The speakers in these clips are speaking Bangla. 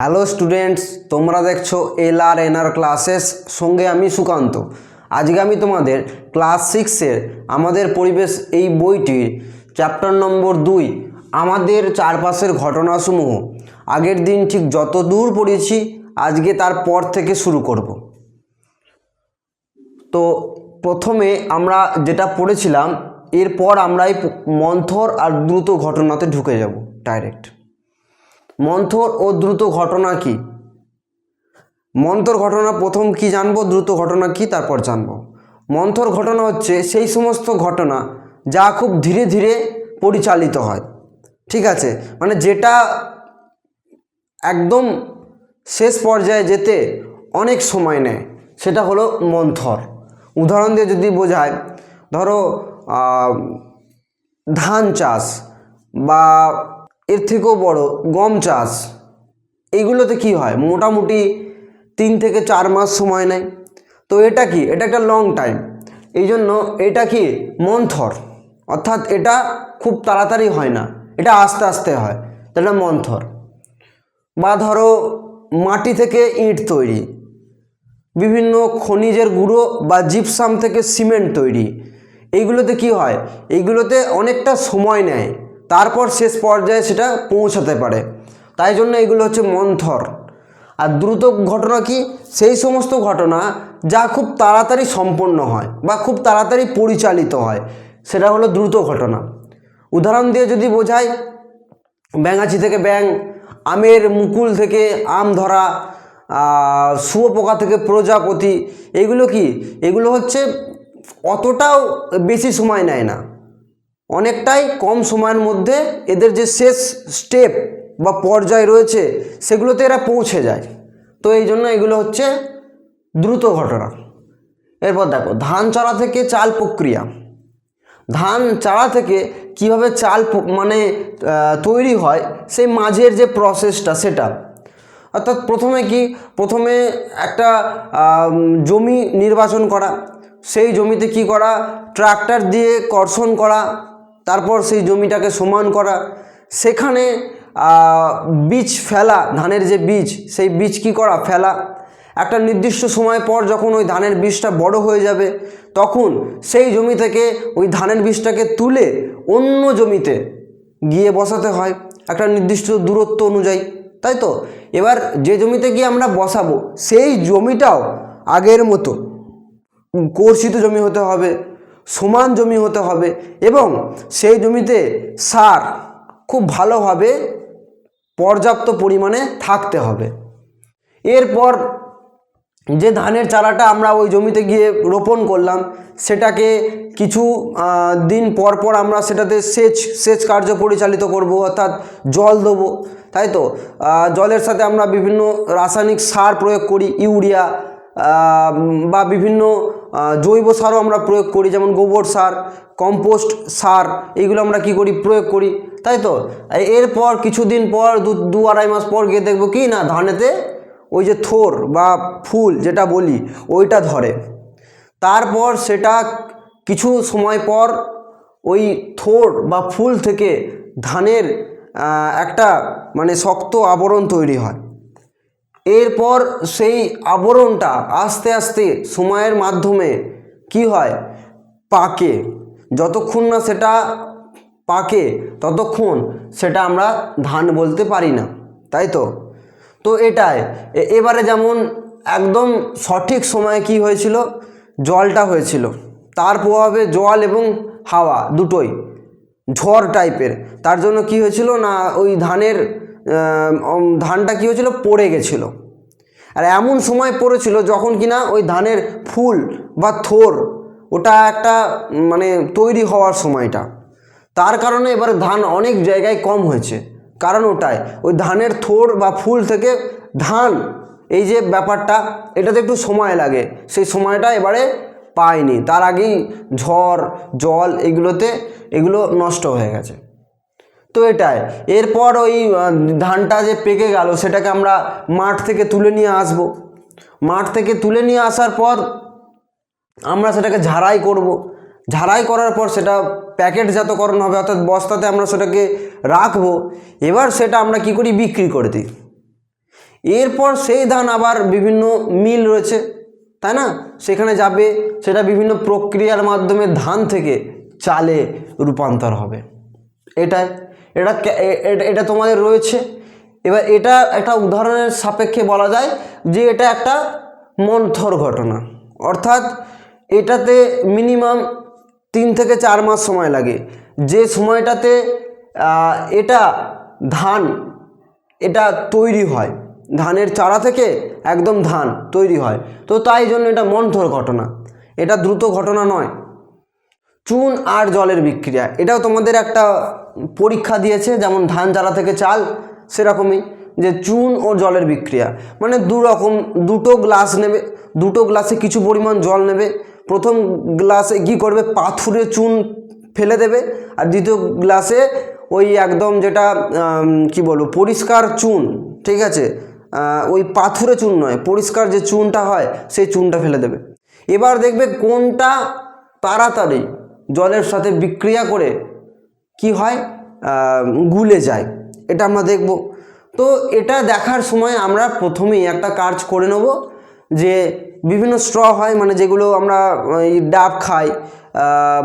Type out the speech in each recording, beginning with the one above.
হ্যালো স্টুডেন্টস তোমরা দেখছ এল আর এন আর ক্লাসেস সঙ্গে আমি সুকান্ত। আজকে আমি তোমাদের ক্লাস সিক্সের আমাদের পরিবেশ এই বইটির চ্যাপ্টার নম্বর দুই, আমাদের চারপাশের ঘটনাসমূহ। আগের দিন ঠিক যত দূর পড়েছি, আজকে তার পর থেকে শুরু করব। তো প্রথমে আমরা যেটা পড়েছিলাম, এরপর আমরা এই মন্থর আর দ্রুত ঘটনাতে ঢুকে যাব ডাইরেক্ট মন্থর ও দ্রুত ঘটনা কি? মন্থর ঘটনা প্রথম কি জানব, দ্রুত ঘটনা কি তারপর জানব। মন্থর ঘটনা হচ্ছে সেই সমস্ত ঘটনা যা খুব ধীরে ধীরে পরিচালিত হয়। ঠিক আছে? মানে যেটা একদম শেষ পর্যায়ে যেতে অনেক সময় নেয়, সেটা হলো মন্থর। উদাহরণ দিয়ে যদি বোঝায়, ধরো ধান চাষ বা এর থেকেও বড় গম চাষ। এইগুলোতে কি হয়? মোটামুটি তিন থেকে চার মাস সময় নেয়। তো এটা কি? এটা একটা লং টাইম এই জন্য এটা কি? মন্থর। অর্থাৎ এটা খুব তাড়াতাড়ি হয় না। এটা আস্তে আস্তে হয়। এটা মন্থর। বা ধরো মাটি থেকে ইট তৈরি। বিভিন্ন খনিজের গুঁড়ো বা জিপসাম থেকে সিমেন্ট তৈরি। এইগুলোতে কি হয়? এইগুলোতে অনেকটা সময় নেয়। তারপর শেষ পর্যায়ে সেটা পৌঁছাতে পারে। তাই জন্য এগুলো হচ্ছে মন্থর। আর দ্রুত ঘটনা কি? সেই সমস্ত ঘটনা যা খুব তাড়াতাড়ি সম্পন্ন হয় বা খুব তাড়াতাড়ি পরিচালিত হয়, সেটা হলো দ্রুত ঘটনা। উদাহরণ দিয়ে যদি বোঝায় ব্যাঙাচি থেকে ব্যাং আমের মুকুল থেকে আম ধরা শুয়োপোকা থেকে প্রজাপতি, এগুলো কি? এগুলো হচ্ছে অতটাও বেশি সময় নেয় না। অনেকটাই কম সময়ের মধ্যে এদের যে শেষ স্টেপ বা পর্যায় রয়েছে, সেগুলোতে এরা পৌঁছে যায়। তো এই জন্য এগুলো হচ্ছে দ্রুত ঘটনা। এরপর দেখো, ধান চারা থেকে চাল প্রক্রিয়া। ধান চারা থেকে কীভাবে চাল মানে তৈরি হয়, সেই মাঝের যে প্রসেসটা সেটা। অর্থাৎ প্রথমে কি, প্রথমে একটা জমি নির্বাচন করা। সেই জমিতে কি করা, ট্রাক্টর দিয়ে কর্ষণ করা তারপর সেই জমিটাকে সমান করা। সেখানে বীজ ফেলা, ধানের যে বীজ, সেই বীজ কি করা? ফেলা। একটা নির্দিষ্ট সময় পর যখন ওই ধানের বীজটা বড় হয়ে যাবে, তখন সেই জমি থেকে ওই ধানের বীজটাকে তুলে অন্য জমিতে গিয়ে বসাতে হয়। একটা নির্দিষ্ট দূরত্ব অনুযায়ী, তাই তো? এবার যে জমিতে গিয়ে আমরা বসাবো, সেই জমিটাও আগের মতো কর্ষিত জমি হতে হবে। সমান জমি হতে হবে এবং সেই জমিতে সার খুব ভালোভাবে পর্যাপ্ত পরিমাণে থাকতে হবে। এরপর যে ধানের চারাটা আমরা ওই জমিতে গিয়ে রোপণ করলাম, সেটাকে কিছু দিন পর পর আমরা সেটাতে সেচ সেচ কার্য পরিচালিত করব, অর্থাৎ জল দেবো, তাই তো? জলের সাথে আমরা বিভিন্ন রাসায়নিক সার প্রয়োগ করি, ইউরিয়া বা বিভিন্ন জৈব সারও আমরা প্রয়োগ করি, যেমন গোবর সার, কম্পোস্ট সার এইগুলো আমরা কি করি? প্রয়োগ করি। তাই তো? এরপর কিছুদিন পর, দু দু আড়াই মাস পর গিয়ে দেখব কি? না, ধানেতে ওই যে থোর বা ফুল যেটা বলি, ওইটা ধরে। তারপর সেটা কিছু সময় পর ওই থোর বা ফুল থেকে ধানের একটা মানে শক্ত আবরণ তৈরি হয়। এরপর সেই আবরণটা আস্তে আস্তে সময়ের মাধ্যমে কি হয়? পাকে। যতক্ষণ না সেটা পাকে, ততক্ষণ সেটা আমরা ধান বলতে পারি না। তাই তো? তো এটাই। এবারে যেমন একদম সঠিক সময়ে কি হয়েছিল? জলটা হয়েছিল। তার প্রভাবে জল এবং হাওয়া দুটোই, ঝড় টাইপের তার জন্য কি হয়েছিল না ওই ধানের ধানটা কি হয়েছিল? পড়ে গেছিল। আর এমন সময় পড়েছিল যখন কিনা ওই ধানের ফুল বা থোর ওটা একটা মানে তৈরি হওয়ার সময়টা। তার কারণে এবার ধান অনেক জায়গায় কম হয়েছে। কারণ ওটাই, ওই ধানের থোর বা ফুল থেকে ধান, এই যে ব্যাপারটা, এটাতে একটু সময় লাগে। সেই সময়টা এবারে পায়নি তার আগেই ঝড়, জল এগুলোতে, এগুলো নষ্ট হয়ে গেছে। তো এটাই। এরপর ওই ধানটা যে পেকে গেল, সেটাকে আমরা মাঠ থেকে তুলে নিয়ে আসব। মাঠ থেকে তুলে নিয়ে আসার পর আমরা সেটাকে ঝাড়াই করব। ঝাড়াই করার পর সেটা প্যাকেটজাতকরণ হবে, অর্থাৎ বস্তাতে আমরা সেটাকে রাখব। এবার সেটা আমরা কি করি? বিক্রি করে দিই। এরপর সেই ধান আবার বিভিন্ন মিল রয়েছে, তাই না? সেখানে যাবে, সেটা বিভিন্ন প্রক্রিয়ার মাধ্যমে ধান থেকে চালে রূপান্তর হবে। এটাই। এটা এটা তোমাদের রয়েছে। এবার এটা একটা উদাহরণের সাপেক্ষে বলা যায় যে এটা একটা মন্থর ঘটনা। অর্থাৎ এটাতে মিনিমাম তিন থেকে চার মাস সময় লাগে। যে সময়টাতে এটা ধান, এটা তৈরি হয়। ধানের চারা থেকে একদম ধান তৈরি হয়। তো তাই জন্য এটা মন্থর ঘটনা। এটা দ্রুত ঘটনা নয়। চুন আর জলের বিক্রিয়া। এটাও তোমাদের একটা পরীক্ষা দিয়েছে, যেমন ধান চারা থেকে চাল, সেরকমই যে চুন ও জলের বিক্রিয়া। মানে দু রকম, দুটো গ্লাস নেবে, দুটো গ্লাসে কিছু পরিমাণ জল নেবে। প্রথম গ্লাসে কি করবে? পাথুরে চুন ফেলে দেবে আর দ্বিতীয় গ্লাসে ওই একদম যেটা কি বলব, পরিষ্কার চুন, ঠিক আছে? ওই পাথুরে চুন নয়, পরিষ্কার যে চুনটা হয়, সেই চুনটা ফেলে দেবে। এবার দেখবে কোনটা তাড়াতাড়ি জলের সাথে বিক্রিয়া করে কি হয়? গুলে যায়। এটা আমরা দেখব। তো এটা দেখার সময় আমরা প্রথমেই একটা কাজ করে নেব যে বিভিন্ন স্ট্র হয় মানে যেগুলো আমরা ডাব খাই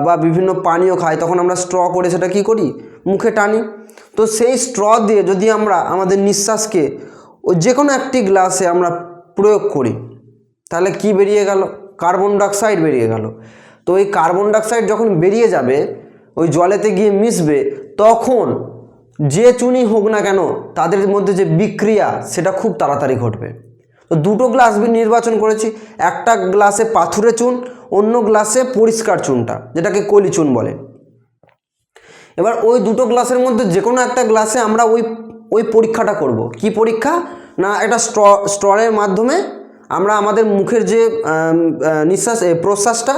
বা বিভিন্ন পানীয় খাই, তখন আমরা স্ট্র করে সেটা কি করি? মুখে টানি। তো সেই স্ট্র দিয়ে যদি আমরা আমাদের নিঃশ্বাসকে যে কোনো একটি গ্লাসে আমরা প্রয়োগ করি, তাহলে কি বেরিয়ে গেল? কার্বন ডাইঅক্সাইড বেরিয়ে গেল। তো এই কার্বন ডাইঅক্সাইড যখন বেরিয়ে যাবে ওই জলেতে গিয়ে মিশবে, তখন যে চুনি হোক না কেন তাদের মধ্যে যে বিক্রিয়া সেটা খুব তাড়াতাড়ি ঘটবে। তো দুটো গ্লাস নির্বাচন করেছি, একটা গ্লাসে পাথুরে চুন, অন্য গ্লাসে পরিষ্কার চুনটা, যেটাকে কলি চুন বলে। এবার ওই দুটো গ্লাসের মধ্যে যে কোনো একটা গ্লাসে আমরা ওই ওই পরীক্ষাটা করব। কি পরীক্ষা? না একটা স্ট্র, স্ট্রয়ের মাধ্যমে আমরা আমাদের মুখের যে নিঃশ্বাস প্রশ্বাসটা,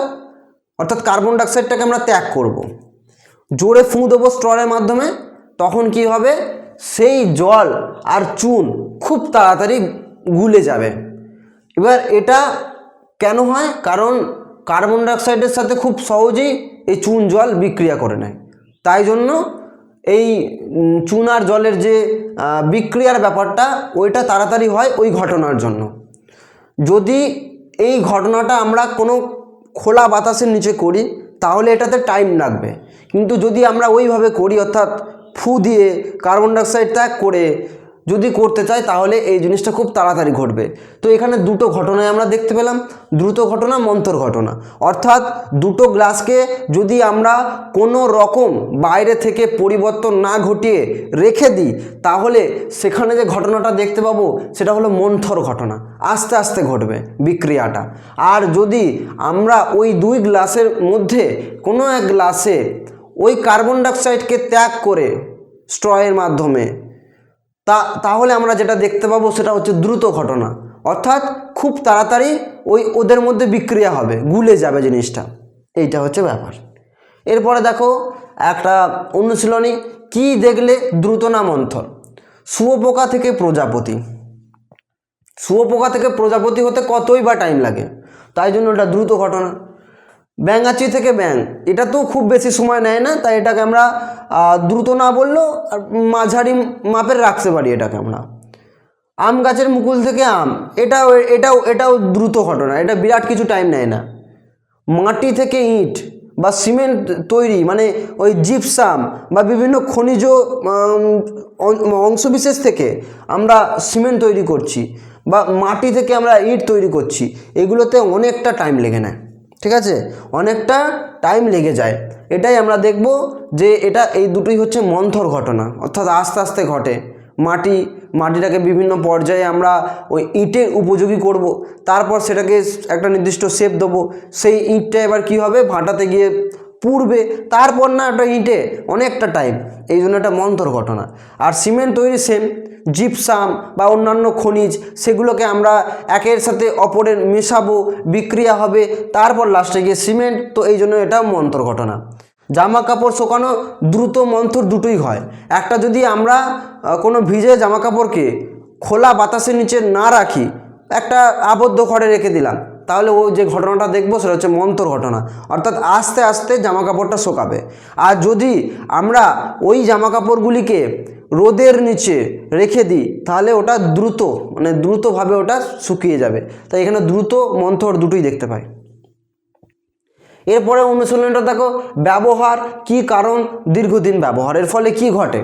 অর্থাৎ কার্বন ডাইঅক্সাইডটাকে আমরা ত্যাগ করব। জোরে ফুঁ দেবো স্ট্রয়ের মাধ্যমে, তখন কি হবে? সেই জল আর চুন খুব তাড়াতাড়ি গুলে যাবে। এবার এটা কেন হয়? কারণ কার্বন ডাইঅক্সাইডের সাথে খুব সহজেই এই চুন জল বিক্রিয়া করে নেয়। তাই জন্য এই চুন আর জলের যে বিক্রিয়ার ব্যাপারটা, ওইটা তাড়াতাড়ি হয় ওই ঘটনার জন্য। যদি এই ঘটনাটা আমরা কোনো খোলা বাতাসের নিচে করি তাহলে এটাতে টাইম লাগবে। কিন্তু যদি আমরা ওইভাবে করি, অর্থাৎ ফু দিয়ে কার্বন ডাইঅক্সাইড ত্যাগ করে যদি করতে চাই তাহলে এই জিনিসটা খুব তাড়াতাড়ি ঘটবে। তো এখানে দুটো ঘটনায় আমরা দেখতে পেলাম, দ্রুত ঘটনা মন্তর ঘটনা। অর্থাৎ দুটো গ্লাসকে যদি আমরা কোনো রকম বাইরে থেকে পরিবর্তন না ঘটিয়ে রেখে দিই, তাহলে সেখানে যে ঘটনাটা দেখতে পাবো, সেটা হলো মন্থর ঘটনা। আস্তে আস্তে ঘটবে বিক্রিয়াটা। আর যদি আমরা ওই দুই গ্লাসের মধ্যে কোনো এক গ্লাসে ওই কার্বন ডাইঅক্সাইডকে ত্যাগ করে স্ট্রয়ের মাধ্যমে তা, তাহলে আমরা যেটা দেখতে পাবো সেটা হচ্ছে দ্রুত ঘটনা। অর্থাৎ খুব তাড়াতাড়ি ওই ওদের মধ্যে বিক্রিয়া হবে, গুলে যাবে জিনিসটা। এইটা হচ্ছে ব্যাপার। এরপরে দেখো একটা অনুশীলনী, কি দেখলে দ্রুত না মন্থর শুয়োপোকা থেকে প্রজাপতি। শুয়োপোকা থেকে প্রজাপতি হতে কতই বা টাইম লাগে? তাই জন্য ওটা দ্রুত ঘটনা। ব্যাঙাচি থেকে ব্যাং এটা তো খুব বেশি সময় নেয় না, তাই এটাকে আমরা দ্রুত না বললেও আর মাঝারি মাপের রাখতে পারি এটাকে আমরা। আম গাছের মুকুল থেকে আম, এটাও এটাও এটাও দ্রুত ঘটনা, এটা বিরাট কিছু টাইম নেয় না। মাটি থেকে ইট বা সিমেন্ট তৈরি মানে ওই জিপসাম বা বিভিন্ন খনিজ অংশবিশেষ থেকে আমরা সিমেন্ট তৈরি করছি বা মাটি থেকে আমরা ইট তৈরি করছি, এগুলোতে অনেকটা টাইম লেগে নেয়। ঠিক আছে? অনেকটা টাইম লেগে যায়। এটাই আমরা দেখব যে এটা, এই দুটোই হচ্ছে মন্থর ঘটনা। অর্থাৎ আস্তে আস্তে ঘটে। মাটি, মাটিটাকে বিভিন্ন পর্যায়ে আমরা ওই ইটের উপযোগী করব। তারপর সেটাকে একটা নির্দিষ্ট শেপ দেবো। সেই ইটটা এবার কি হবে? ভাটাতে গিয়ে পুড়বে। তারপর না একটা ইটে অনেকটা টাইম এই জন্য একটা মন্থর ঘটনা। আর সিমেন্ট তৈরি সেম জিপসাম বা অন্যান্য খনিজ, সেগুলোকে আমরা একের সাথে অপরের মেশাবো, বিক্রিয়া হবে, তারপর লাস্টে গিয়ে সিমেন্ট। তো এই জন্য এটা মন্থর ঘটনা। জামা কাপড় শুকানো দ্রুত মন্থর দুটোই হয়। একটা যদি আমরা কোনো ভিজে জামা কাপড়কে খোলা বাতাসের নিচে না রাখি, একটা আবদ্ধ ঘরে রেখে দিলাম, তাহলে ওই যে ঘটনাটা দেখব সেটা হচ্ছে মন্তর ঘটনা। অর্থাৎ আস্তে আস্তে জামা কাপড়টা শোকাবে। আর যদি আমরা ওই জামা কাপড়গুলিকে রোদের নিচে রেখে দিই, তাহলে ওটা দ্রুত মানে দ্রুতভাবে ওটা শুকিয়ে যাবে। তাই এখানে দ্রুত মন্থর দুটোই দেখতে পাই। এরপরে অনুশীলনটা দেখো, ব্যবহার কি কারণ, দীর্ঘদিন ব্যবহারের ফলে কি ঘটে?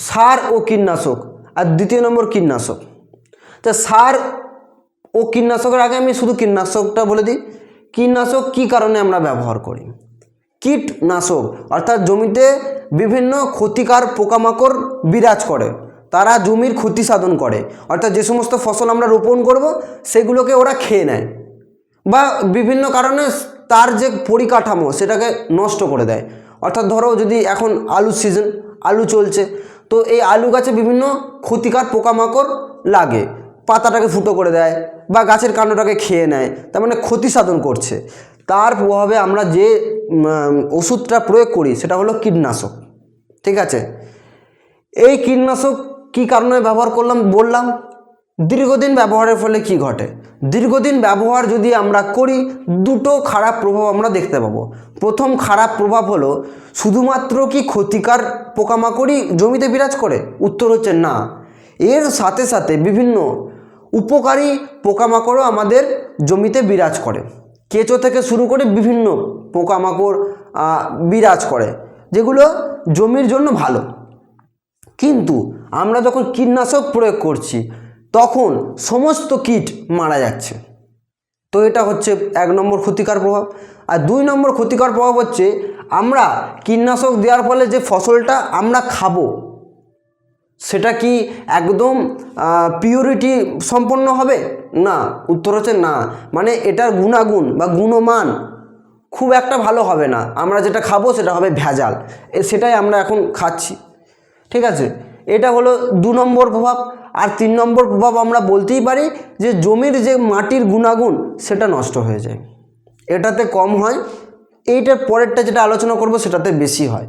সার ও কীটনাশক, আর দ্বিতীয় নম্বর কীটনাশক। তা সার ও কীটনাশকের আগে আমি শুধু কীটনাশকটা বলে দিই। কীটনাশক কী কারণে আমরা ব্যবহার করি? কীটনাশক, অর্থাৎ জমিতে বিভিন্ন ক্ষতিকার পোকামাকড় বিরাজ করে। তারা জমির ক্ষতি সাধন করে। অর্থাৎ যে সমস্ত ফসল আমরা রোপণ করব, সেগুলোকে ওরা খেয়ে নেয় বা বিভিন্ন কারণে তার যে পরিকাঠামো, সেটাকে নষ্ট করে দেয়। অর্থাৎ ধরো যদি এখন আলু সিজন আলু চলছে, তো এই আলু গাছে বিভিন্ন ক্ষতিকার পোকামাকড় লাগে। পাতাটাকে ফুটো করে দেয় বা গাছের কাণ্ডটাকে খেয়ে নেয়, তার মানে ক্ষতি সাধন করছে। তার প্রভাবে আমরা যে ওষুধটা প্রয়োগ করি, সেটা হলো কীটনাশক। ঠিক আছে? এই কীটনাশক কী কারণে ব্যবহার করলাম? বললাম, দীর্ঘদিন ব্যবহারের ফলে কি ঘটে? দীর্ঘদিন ব্যবহার যদি আমরা করি, দুটো খারাপ প্রভাব আমরা দেখতে পাবো। প্রথম খারাপ প্রভাব হলো, শুধুমাত্র কি ক্ষতিকার পোকামাকড়ই জমিতে বিরাজ করে? উত্তর হচ্ছে না। এর সাথে সাথে বিভিন্ন উপকারী পোকামাকড়ও আমাদের জমিতে বিরাজ করে। কেঁচো থেকে শুরু করে বিভিন্ন পোকামাকড় বিরাজ করে, যেগুলো জমির জন্য ভালো। কিন্তু আমরা যখন কীটনাশক প্রয়োগ করছি, তখন সমস্ত কীট মারা যাচ্ছে। তো এটা হচ্ছে এক নম্বর ক্ষতিকার প্রভাব। আর দুই নম্বর ক্ষতিকর প্রভাব হচ্ছে, আমরা কীটনাশক দেওয়ার ফলে যে ফসলটা আমরা খাব সেটা কি একদম পিওরিটি সম্পন্ন হবে? না। উত্তর হচ্ছে না। মানে এটার গুণাগুণ বা গুণমান খুব একটা ভালো হবে না। আমরা যেটা খাব সেটা হবে ভেজাল। সেটাই আমরা এখন খাচ্ছি। ঠিক আছে? এটা হলো দু নম্বর প্রভাব। আর তিন নম্বর প্রভাব আমরা বলতেই পারি যে জমির যে মাটির গুণাগুণ সেটা নষ্ট হয়ে যায়। এটাতে কম হয়। এইটার পরেরটা যেটা আলোচনা করব সেটাতে বেশি হয়।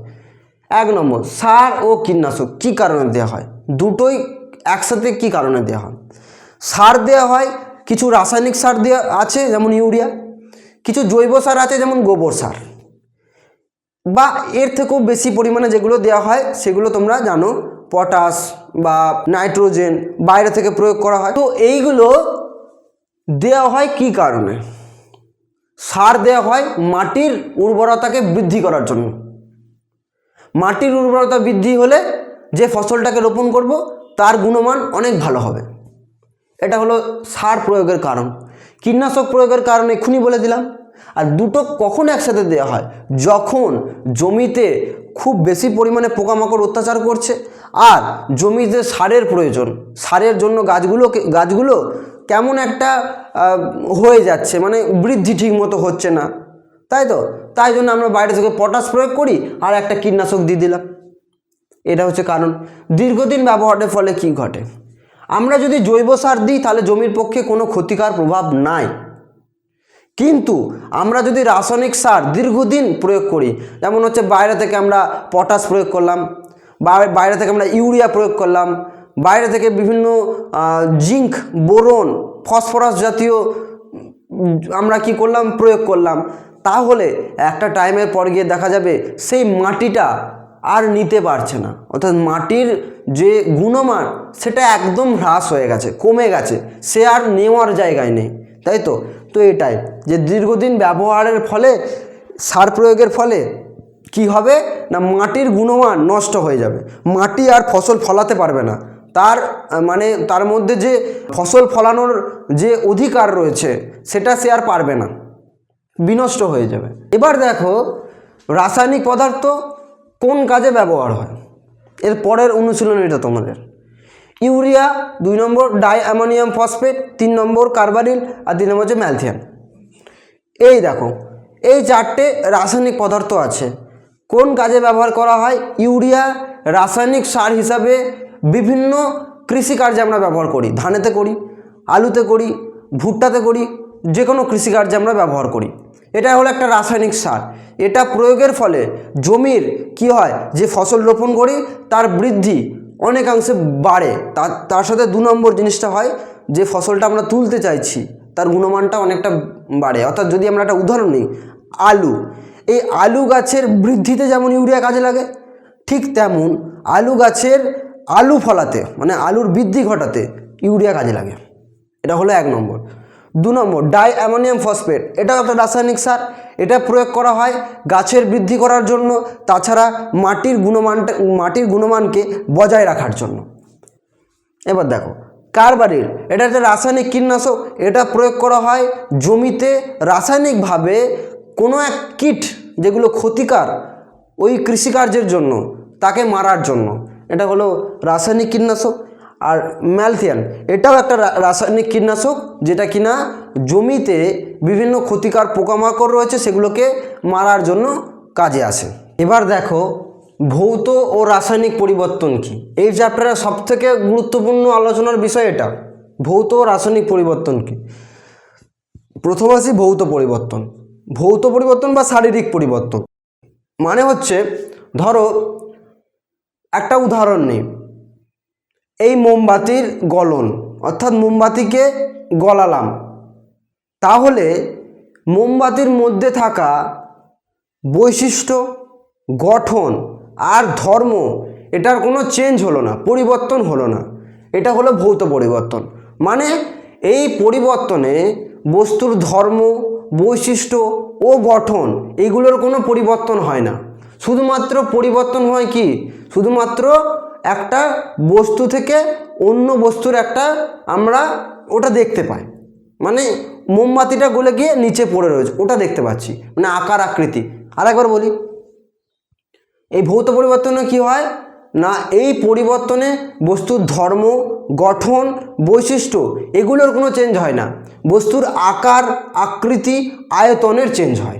এক নম্বর, সার ও কীটনাশক কী কারণে দেওয়া হয়? দুটোই একসাথে কী কারণে দেওয়া হয়? সার দেওয়া হয়, কিছু রাসায়নিক সার দেওয়া আছে, যেমন ইউরিয়া, কিছু জৈব সার আছে, যেমন গোবর সার। বা এর থেকেও বেশি পরিমাণে যেগুলো দেওয়া হয়, সেগুলো তোমরা জানো, পটাশ বা নাইট্রোজেন বাইরে থেকে প্রয়োগ করা হয়। তো এইগুলো দেওয়া হয় কি কারণে? সার দেওয়া হয় মাটির উর্বরতাকে বৃদ্ধি করার জন্য। মাটির উর্বরতা বৃদ্ধি হলে যে ফসলটাকে রোপণ করব, তার গুণমান অনেক ভালো হবে। এটা হলো সার প্রয়োগের কারণ। কীটনাশক প্রয়োগের কারণ এক্ষুনি বলে দিলাম। আর দুটো কখন একসাথে দেওয়া হয়? যখন জমিতে খুব বেশি পরিমাণে পোকামাকড় অত্যাচার করছে আর জমিতে সারের প্রয়োজন, সারের জন্য গাছগুলোকে, গাছগুলো কেমন একটা হয়ে যাচ্ছে মানে বৃদ্ধি ঠিক মতো হচ্ছে না। তাই তো? তাই জন্য আমরা বাইরে থেকে পটাশ প্রয়োগ করি আর একটা কীটনাশক দিয়ে দিলাম। এটা হচ্ছে কারণ। দীর্ঘদিন ব্যবহারের ফলে কি ঘটে? আমরা যদি জৈব সার দিই, তাহলে জমির পক্ষে কোনো ক্ষতিকার প্রভাব নাই। কিন্তু আমরা যদি রাসায়নিক সার দীর্ঘদিন প্রয়োগ করি, যেমন হচ্ছে বাইরে থেকে আমরা পটাশ প্রয়োগ করলাম বাইরে থেকে আমরা ইউরিয়া প্রয়োগ করলাম, বাইরে থেকে বিভিন্ন জিঙ্ক, বোরন, ফসফরাস জাতীয়, আমরা কি করলাম? প্রয়োগ করলাম। তাহলে একটা টাইমের পর গিয়ে দেখা যাবে সেই মাটিটা আর নিতে পারছে না। অর্থাৎ মাটির যে গুণমান, সেটা একদম হ্রাস হয়ে গেছে, কমে গেছে, সে আর নেওয়ার জায়গায় নেই, তাই তো? তো এটাই যে দীর্ঘদিন ব্যবহারের ফলে, সার প্রয়োগের ফলে কি হবে? না, মাটির গুণমান নষ্ট হয়ে যাবে। মাটি আর ফসল ফলাতে পারবে না। তার মানে তার মধ্যে যে ফসল ফলানোর যে অধিকার রয়েছে, সেটা সে আর পারবে না। বিনষ্ট হয়ে যাবে। এবার দেখো, রাসায়নিক পদার্থ কোন কাজে ব্যবহার হয়? এর পরের অনুশীলন এটা তোমাদের। ইউরিয়া দুই নম্বর ডাই অ্যামোনিয়াম ফসফেট তিন নম্বর কার্বারিল আর তিন নম্বর হচ্ছে ম্যালথিয়াম এই দেখো, এই চারটে রাসায়নিক পদার্থ আছে। কোন কাজে ব্যবহার করা হয়? ইউরিয়া রাসায়নিক সার হিসাবে বিভিন্ন কৃষিকার্যে আমরা ব্যবহার করি। ধানেতে করি, আলুতে করি, ভুট্টাতে করি যে কোনো কৃষিকার্যে আমরা ব্যবহার করি। এটা হলো একটা রাসায়নিক সার। এটা প্রয়োগের ফলে জমির কি হয়? যে ফসল রোপণ করি, তার বৃদ্ধি অনেকাংশে বাড়ে। তার তার সাথে দু নম্বর জিনিসটা হয়, যে ফসলটা আমরা তুলতে চাইছি, তার গুণমানটা অনেকটা বাড়ে। অর্থাৎ যদি আমরা একটা উদাহরণ নিই, আলু। এই আলু গাছের বৃদ্ধিতে যেমন ইউরিয়া কাজে লাগে, ঠিক তেমন আলু গাছের আলু ফলাতে মানে আলুর বৃদ্ধি ঘটাতে ইউরিয়া কাজে লাগে। এটা হলো এক নম্বর। দু নম্বর ডাই অ্যামোনিয়াম ফসফেট এটাও একটা রাসায়নিক সার, এটা প্রয়োগ করা হয় গাছের বৃদ্ধি করার জন্য, তাছাড়া মাটির গুণমানটা মাটির গুণমানকে বজায় রাখার জন্য। এবার দেখো, কার্বারিল, এটা একটা রাসায়নিক কীটনাশক, এটা প্রয়োগ করা হয় জমিতে রাসায়নিকভাবে কোনো এক কীট যেগুলো ক্ষতিকার ওই কৃষিকার্যের জন্য, তাকে মারার জন্য। এটা হলো রাসায়নিক কীটনাশক। আর ম্যালথিয়ান এটাও একটা রাসায়নিক কীটনাশক, যেটা কিনা জমিতে বিভিন্ন ক্ষতিকার পোকামাকড় রয়েছে, সেগুলোকে মারার জন্য কাজে আসে। এবার দেখো, ভৌত ও রাসায়নিক পরিবর্তন কি? এই চ্যাপ্টারের সবথেকে গুরুত্বপূর্ণ আলোচনার বিষয় এটা, ভৌত ও রাসায়নিক পরিবর্তন কি? প্রথম আসি ভৌত পরিবর্তন। ভৌত পরিবর্তন বা শারীরিক পরিবর্তন। মানে হচ্ছে, ধরো, একটা উদাহরণ নেই। এই মোমবাতির গলন, অর্থাৎ মোমবাতিকে গলালাম। তাহলে মোমবাতির মধ্যে থাকা বৈশিষ্ট্য, গঠন আর ধর্ম, এটার কোনো চেঞ্জ হলো না, পরিবর্তন হলো না। এটা হলো ভৌত পরিবর্তন। মানে এই পরিবর্তনে বস্তুর ধর্ম, বৈশিষ্ট্য ও গঠন, এগুলোর কোনো পরিবর্তন হয় না। শুধুমাত্র পরিবর্তন হয় কি? শুধুমাত্র একটা বস্তু থেকে অন্য বস্তুর একটা আমরা ওটা দেখতে পাই। মানে মোমবাতিটা গলে গিয়ে নিচে পড়ে রয়েছে, ওটা দেখতে পাচ্ছি। মানে আকার আকৃতি। আর একবার বলি, এই ভৌত পরিবর্তনে কি হয়? না, এই পরিবর্তনে বস্তুর ধর্ম, গঠন, বৈশিষ্ট্য এগুলোর কোনো চেঞ্জ হয় না। বস্তুর আকার, আকৃতি, আয়তনের চেঞ্জ হয়।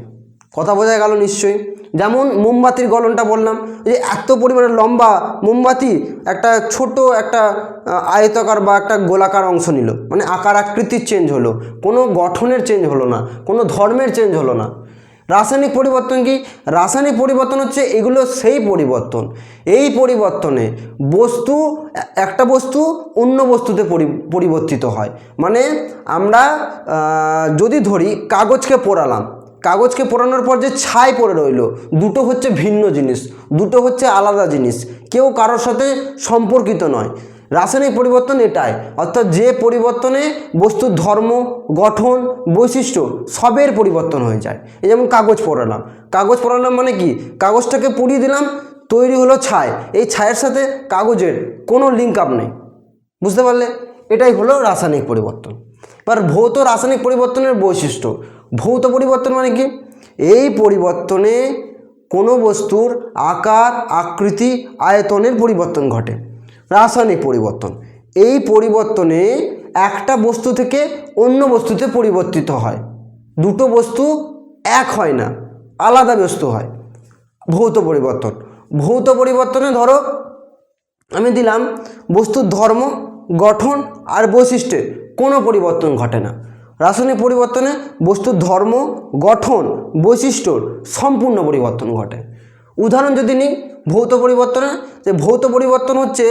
কথা বোঝা গেল নিশ্চয়ই? যেমন মোমবাতির গলনটা বললাম যে এত পরিমাণে লম্বা মোমবাতি একটা ছোট একটা আয়তাকার বা একটা গোলাকার অংশ নিল। মানে আকার আকৃতির চেঞ্জ হলো, কোনো গঠনের চেঞ্জ হলো না, কোনো ধর্মের চেঞ্জ হলো না। রাসায়নিক পরিবর্তন কি? রাসায়নিক পরিবর্তন হচ্ছে এগুলো সেই পরিবর্তন। এই পরিবর্তনে বস্তু, একটা বস্তু অন্য বস্তুতে পরিবর্তিত হয়। মানে আমরা যদি ধরি, কাগজকে পোড়ালাম কাগজকে পোড়ানোর পর যে ছাই পড়ে রইল, দুটো হচ্ছে ভিন্ন জিনিস, দুটো হচ্ছে আলাদা জিনিস, কেউ কারোর সাথে সম্পর্কিত নয়। রাসায়নিক পরিবর্তন এটাই, অর্থাৎ যে পরিবর্তনে বস্তুর ধর্ম, গঠন, বৈশিষ্ট্য সবের পরিবর্তন হয়ে যায়। এই যেমন কাগজ পড়ালাম কাগজ পড়ালাম মানে কি? কাগজটাকে পুড়িয়ে দিলাম, তৈরি হলো ছাই, এই ছায়ের সাথে কাগজের কোনো লিঙ্ক আপ নেই। বুঝতে পারলে? এটাই হলো রাসায়নিক পরিবর্তন। এবার ভৌত রাসায়নিক পরিবর্তনের বৈশিষ্ট্য ভৌত পরিবর্তন মানে কি? এই পরিবর্তনে কোনো বস্তুর আকার, আকৃতি, আয়তনের পরিবর্তন ঘটে। রাসায়নিক পরিবর্তন। এই পরিবর্তনে একটা বস্তু থেকে অন্য বস্তুতে পরিবর্তিত হয়। দুটো বস্তু এক হয় না, আলাদা বস্তু হয়। ভৌত পরিবর্তন। ভৌত পরিবর্তনে ধরো, আমি দিলাম বস্তুর ধর্ম, গঠন আর বৈশিষ্ট্যের কোনো পরিবর্তন ঘটে না। রাসায়নিক পরিবর্তনে বস্তুর ধর্ম, গঠন বৈশিষ্ট্যর সম্পূর্ণ পরিবর্তন ঘটে। উদাহরণ যদি নিই, ভৌত পরিবর্তনে, যে ভৌত পরিবর্তন হচ্ছে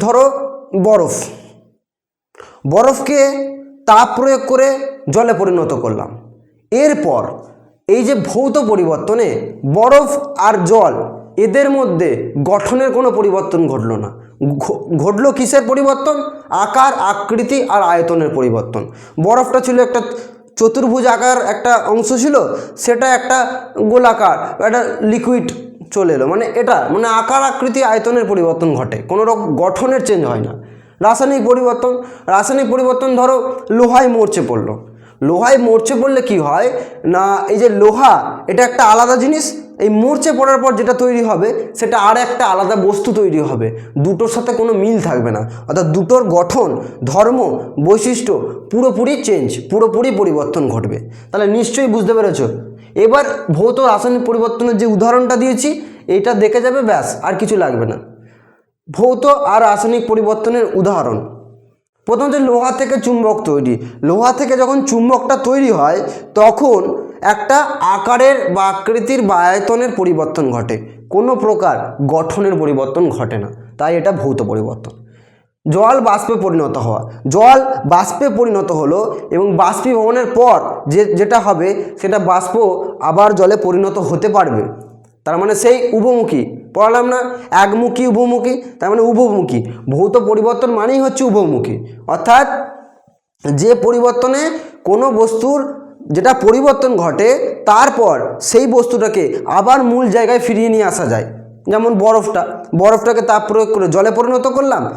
ধরো বরফ। বরফকে তাপ প্রয়োগ করে জলে পরিণত করলাম। এরপর এই যে ভৌত পরিবর্তনে বরফ আর জল, এদের মধ্যে গঠনের কোনো পরিবর্তন ঘটলো না। ঘটলো কিসের পরিবর্তন? আকার, আকৃতি আর আয়তনের পরিবর্তন। বরফটা ছিল একটা চতুর্ভুজ আকার একটা অংশ ছিল, সেটা একটা গোলাকার, একটা লিকুইড চলে এলো। মানে এটা মানে আকার, আকৃতি, আয়তনের পরিবর্তন ঘটে। কোনো রকম গঠনের চেঞ্জ হয় না। রাসায়নিক পরিবর্তন রাসায়নিক পরিবর্তন ধরো লোহায় মরচে পড়ল। লোহায় মরচে পড়লে কি হয়? না, এই যে লোহা, এটা একটা আলাদা জিনিস এই মরচে পড়ার পর যেটা তৈরি হবে, সেটা আর একটা আলাদা বস্তু তৈরি হবে। দুটোর সাথে কোনো মিল থাকবে না। অর্থাৎ দুটোর গঠন, ধর্ম, বৈশিষ্ট্য পুরোপুরি চেঞ্জ পুরোপুরি পরিবর্তন ঘটবে। তাহলে নিশ্চয়ই বুঝতে পেরেছ? এবার ভৌত রাসায়নিক পরিবর্তনের যে উদাহরণটা দিয়েছি এইটা দেখে যাবে ব্যাস, আর কিছু লাগবে না। ভৌত আর রাসায়নিক পরিবর্তনের উদাহরণ। প্রথমত লোহা থেকে চুম্বক তৈরি। লোহা থেকে যখন চুম্বকটা তৈরি হয়, তখন একটা আকারের বা আকৃতির বা আয়তনের পরিবর্তন ঘটে। কোনো প্রকার গঠনের পরিবর্তন ঘটে না। তাই এটা ভৌত পরিবর্তন। জল বাষ্পে পরিণত হওয়া। জল বাষ্পে পরিণত হলো এবং বাষ্পীভবনের পর যে, যেটা হবে, সেটা বাষ্প আবার জলে পরিণত হতে পারবে। তার মানে সেই উভমুখী। পড়ালাম না? একমুখী, উভমুখী? তার মানে উভমুখী। ভৌত পরিবর্তন মানেই হচ্ছে উভমুখী। অর্থাৎ যে পরিবর্তনে কোনো বস্তুর যেটা পরিবর্তন ঘটে, তারপর সেই বস্তুটাকে আবার মূল জায়গায় ফিরিয়ে নিয়ে আসা যায়। যেমন বরফটা, বরফটাকে তাপ প্রয়োগ করে জলে পরিণত করলাম।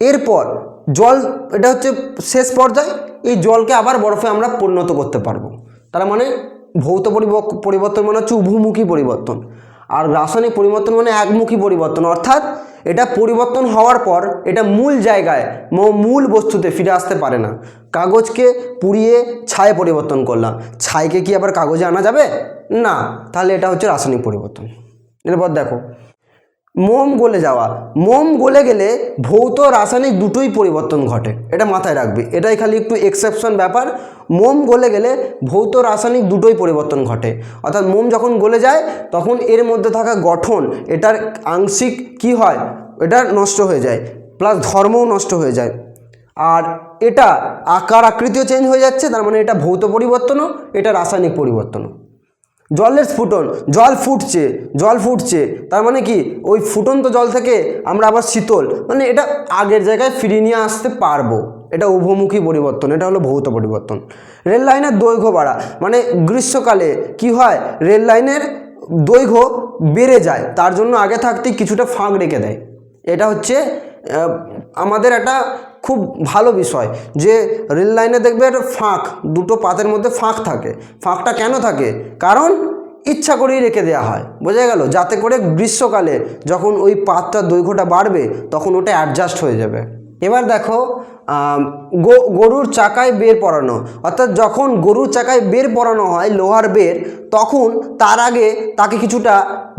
এরপর জল, এটা হচ্ছে শেষ পর্যায়ে, এই জলকে আবার বরফে আমরা পরিণত করতে পারব। তার মানে ভৌত পরিব- পরিবর্তন মানে হচ্ছে উভমুখী পরিবর্তন। আর রাসায়নিক পরিবর্তন মানে একমুখী পরিবর্তন। অর্থাৎ এটা পরিবর্তন হওয়ার পর এটা মূল জায়গায় মূল বস্তুতে ফিরে আসতে পারে না। কাগজকে পুড়িয়ে ছায়ে পরিবর্তন করলাম। ছাইকে কি আবার কাগজে আনা যাবে? না। তাহলে এটা হচ্ছে রাসায়নিক পরিবর্তন। এরপর দেখো মোম গলে যাওয়া। মোম গলে গেলে ভৌত রাসায়নিক দুটোই পরিবর্তন ঘটে। এটা মাথায় রাখবে। এটাই খালি একটু এক্সেপশন ব্যাপার। মোম গলে গেলে ভৌত রাসায়নিক দুটোই পরিবর্তন ঘটে। অর্থাৎ মোম যখন গলে যায়, তখন এর মধ্যে থাকা গঠন, এটার আংশিক কি হয়? এটা নষ্ট হয়ে যায়। প্লাস ধর্মও নষ্ট হয়ে যায়। আর এটা আকার আকৃতিও চেঞ্জ হয়ে যাচ্ছে। তার মানে এটা ভৌত পরিবর্তনও, এটা রাসায়নিক পরিবর্তনও। জলের স্ফুটন জল ফুটছে জল ফুটছে। তার মানে কি? ওই ফুটন্ত জল থেকে আমরা আবার শীতল। মানে এটা আগের জায়গায় ফিরিয়ে নিয়ে আসতে পারব। এটা উভমুখী পরিবর্তন, এটা হলো ভৌত পরিবর্তন। রেল লাইনের দৈর্ঘ্য বাড়া মানে গ্রীষ্মকালে কি হয়? রেল লাইনের দৈর্ঘ্য বেড়ে যায়, তার জন্য আগে থাকতেই কিছুটা ফাঁক রেখে দেয়। এটা হচ্ছে আমাদের একটা খুব ভালো বিষয় যে রেল লাইনে দেখবে একটা ফাঁক, দুটো পাতের মধ্যে ফাঁক থাকে। ফাঁকটা কেন থাকে? কারণ ইচ্ছা করেই রেখে দেওয়া হয়। বোঝা গেল? যাতে করে গ্রীষ্মকালে যখন ওই পাতটার দৈর্ঘ্যটা বাড়বে, তখন ওটা অ্যাডজাস্ট হয়ে যাবে। এবার দেখো গরুর চাকায় বের পরানো। অর্থাৎ যখন গরুর চাকায় বের পড়ানো হয়, লোহার বের, তখন তার আগে তাকে কিছুটা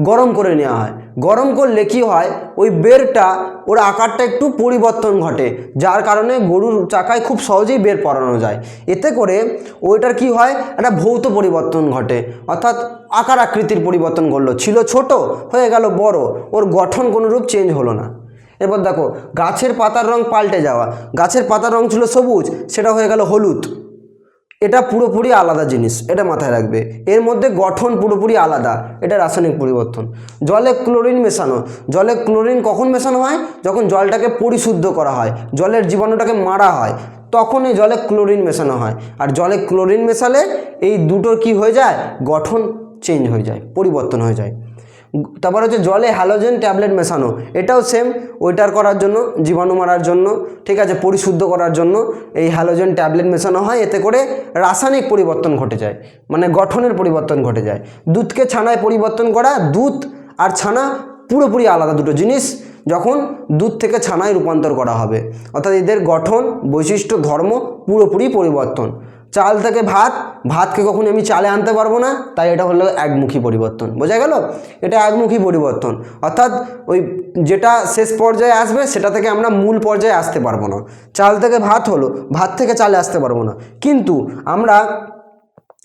গরম করে নেওয়া হয়। গরম করলে কি হয়? ওই বেরটা, ওর আকারটা একটু পরিবর্তন ঘটে, যার কারণে গরুর চাকায় খুব সহজেই বের পরানো যায়। এতে করে ওইটার কি হয়? একটা ভৌত পরিবর্তন ঘটে, অর্থাৎ আকার আকৃতির পরিবর্তন করল ছিল ছোট, হয়ে গেল বড়, ওর গঠন কোনো রূপ চেঞ্জ হলো না। এরপর দেখো, গাছের পাতার রং পাল্টে যাওয়া। গাছের পাতার রং ছিল সবুজ, সেটা হয়ে গেল হলুদ। এটা পুরোপুরি আলাদা জিনিস, এটা মাথায় রাখবে। এর মধ্যে গঠন পুরোপুরি আলাদা, এটা রাসায়নিক পরিবর্তন। জলে ক্লোরিন মেশানো, জলে ক্লোরিন কখন মেশানো হয়? যখন জলটাকে পরিশুদ্ধ করা হয়, জলের জীবাণুটাকে মারা হয় তখন এই জলে ক্লোরিন মেশানো হয়। আর জলে ক্লোরিন মেশালে এই দুটোর কি হয়ে যায়? গঠন চেঞ্জ হয়ে যায়, পরিবর্তন হয়ে যায়। তারপর হচ্ছে জলে হ্যালোজেন ট্যাবলেট মেশানো। এটাও সেম ওইটার করার জন্য, জীবাণু মারার জন্য, ঠিক আছে, পরিশুদ্ধ করার জন্য এই হ্যালোজেন ট্যাবলেট মেশানো হয়। এতে করে রাসায়নিক পরিবর্তন ঘটে যায় মানে গঠনের পরিবর্তন ঘটে যায়। দুধকে ছানায় পরিবর্তন করা, দুধ আর ছানা পুরোপুরি আলাদা দুটো জিনিস, যখন দুধ থেকে ছানায় রূপান্তর করা হবে। অর্থাৎ এদের গঠন, বৈশিষ্ট্য, ধর্ম পুরোপুরি পরিবর্তন। চাল থেকে ভাত, ভাতকে কখনো আমি চালে আনতে পারব না। তাই এটা হলো একমুখী পরিবর্তন। বোঝা গেল? এটা একমুখী পরিবর্তন। অর্থাৎ ওই যেটা শেষ পর্যায়ে আসবে, সেটা থেকে আমরা মূল পর্যায়ে আসতে পারব না। চাল থেকে ভাত হলো, ভাত থেকে চালে আসতে পারব না। কিন্তু আমরা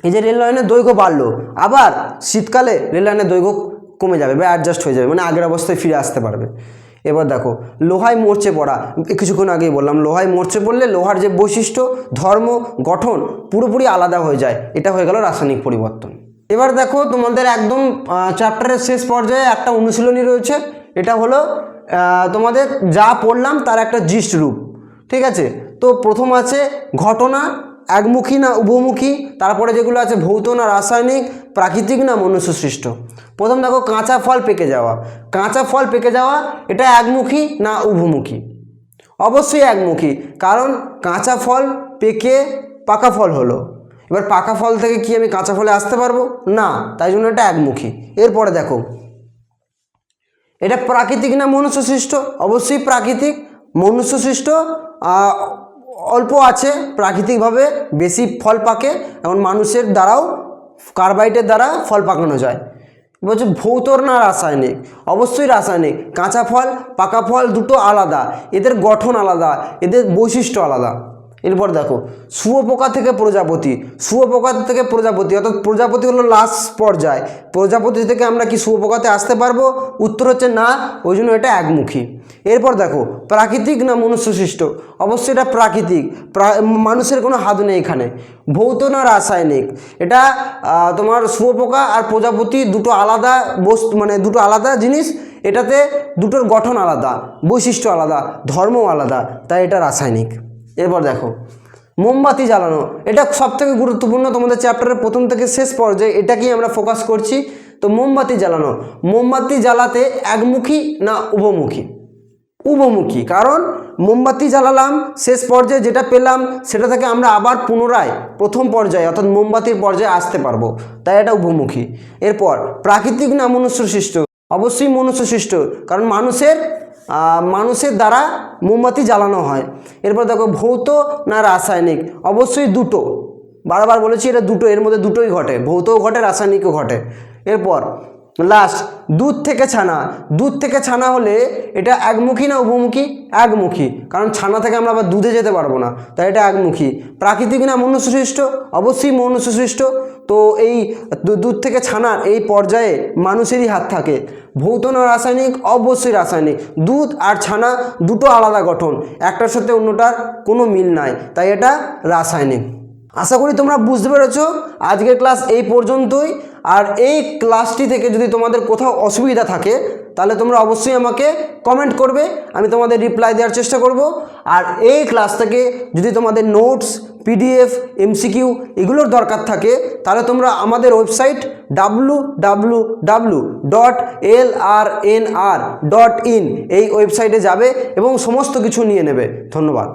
এই যে রেল লাইনের দৈর্ঘ্য বাড়লো, আবার শীতকালে রেল লাইনের দৈর্ঘ্য কমে যাবে বা অ্যাডজাস্ট হয়ে যাবে মানে আগের অবস্থায় ফিরে আসতে পারবে। এবার দেখো, লোহায় মরচে পড়া কিছুক্ষণ আগেই বললাম, লোহায় মরচে পড়লে লোহার যে বৈশিষ্ট্য, ধর্ম, গঠন পুরোপুরি আলাদা হয়ে যায়। এটা হয়ে গেল রাসায়নিক পরিবর্তন। এবার দেখো, তোমাদের একদম চ্যাপ্টারের শেষ পর্যায়ে একটা অনুশীলনী রয়েছে। এটা হলো তোমাদের যা পড়লাম তার একটা জিস্ট রূপ। ঠিক আছে? তো প্রথম আছে ঘটনা একমুখী না উভমুখী, তারপরে যেগুলো আছে ভৌত না রাসায়নিক, প্রাকৃতিক না মনুষ্য সৃষ্ট প্রথম দেখো কাঁচা ফল পেকে যাওয়া। কাঁচা ফল পেকে যাওয়া, এটা একমুখী না উভমুখী? অবশ্যই একমুখী, কারণ কাঁচা ফল পেকে পাকা ফল হলো। এবার পাকা ফল থেকে কি আমি কাঁচা ফলে আসতে পারব? না, তাই জন্য এটা একমুখী। এরপরে দেখো, এটা প্রাকৃতিক না মনুষ্য সৃষ্ট অবশ্যই প্রাকৃতিক মনুষ্য সৃষ্ট অল্প আছে, প্রাকৃতিকভাবে বেশি ফল পাকে এবং মানুষের দ্বারাও কার্বাইটের দ্বারা ফল পাকানো যায়। বলছে ভৌতর না রাসায়নিক? অবশ্যই রাসায়নিক। কাঁচা ফল, পাকা ফল দুটো আলাদা। এদের গঠন আলাদা। এদের বৈশিষ্ট্য আলাদা। এরপর দেখো, শুয়োপোকা থেকে প্রজাপতি, শুয়োপোকা থেকে প্রজাপতি, অর্থাৎ প্রজাপতি হলো লাস্ট পর্যায়। প্রজাপতি থেকে আমরা কি শুয়োপোকাতে আসতে পারব? উত্তর হচ্ছে না, ওই জন্য এটা একমুখী। এরপর দেখো, প্রাকৃতিক না মনুষ্য সৃষ্ট অবশ্যই এটা প্রাকৃতিক। প্রা- মানুষের কোনো হাত নেই এখানে। ভৌত না রাসায়নিক। এটা তোমার শুয়োপোকা আর প্রজাপতি দুটো আলাদা বস্তু মানে দুটো আলাদা জিনিস। এটাতে দুটোর গঠন আলাদা, বৈশিষ্ট্য আলাদা ধর্ম আলাদা, তাই এটা রাসায়নিক। এরপর দেখো, মোমবাতি জ্বালানো, এটা সব থেকে গুরুত্বপূর্ণ তোমাদের চ্যাপ্টারের প্রথম থেকে শেষ পর্যায়ে, এটাকেই আমরা ফোকাস করছি। তো মোমবাতি জ্বালানো, মোমবাতি জ্বালাতে একমুখী না উভমুখী উভমুখী কারণ মোমবাতি জ্বালালাম, শেষ পর্যায়ে যেটা পেলাম, সেটা থেকে আমরা আবার পুনরায় প্রথম পর্যায়ে, অর্থাৎ মোমবাতির পর্যায়ে আসতে পারব। তাই এটা উভমুখী এরপর, প্রাকৃতিক না মনুষ্য সৃষ্ট অবশ্যই মনুষ্য সৃষ্ট কারণ মানুষের মানুষের দ্বারা মোমবাতি জ্বালানো হয়। এরপর দেখো, ভৌত না রাসায়নিক? অবশ্যই দুটো। বারবার বলেছি, এটা দুটো, এর মধ্যে দুটোই ঘটে। ভৌতও ঘটে, রাসায়নিকও ঘটে। এরপর লাস্ট দুধ থেকে ছানা। দুধ থেকে ছানা হলে এটা একমুখী না উপমুখী? একমুখী। কারণ ছানা থেকে আমরা আবার দুধে যেতে পারব না। তাই এটা একমুখী। প্রাকৃতিক না মনুষ্য সৃষ্ট অবশ্যই মনুষ্য সৃষ্ট তো এই দুধ থেকে ছানার এই পর্যায়ে মানুষেরই হাত থাকে। ভৌত না রাসায়নিক? অবশ্যই রাসায়নিক। দুধ আর ছানা দুটো আলাদা গঠন। একটার সাথে অন্যটার কোনো মিল নাই। তাই এটা রাসায়নিক। আশা করি তোমরা বুঝতে পেরেছ। আজকের ক্লাস এই পর্যন্তই। আর এই ক্লাসটি থেকে যদি তোমাদের কোথাও অসুবিধা থাকে, তাহলে তোমরা অবশ্যই আমাকে কমেন্ট করবে, আমি তোমাদের রিপ্লাই দেওয়ার চেষ্টা করব। আর এই ক্লাস থেকে যদি তোমাদের নোটস পিডিএফ এমসিকিউ এগুলোর দরকার থাকে, তাহলে তোমরা আমাদের website W W W dot L R N R dot in এই ওয়েবসাইটে যাবে এবং সমস্ত কিছু নিয়ে নেবে। ধন্যবাদ।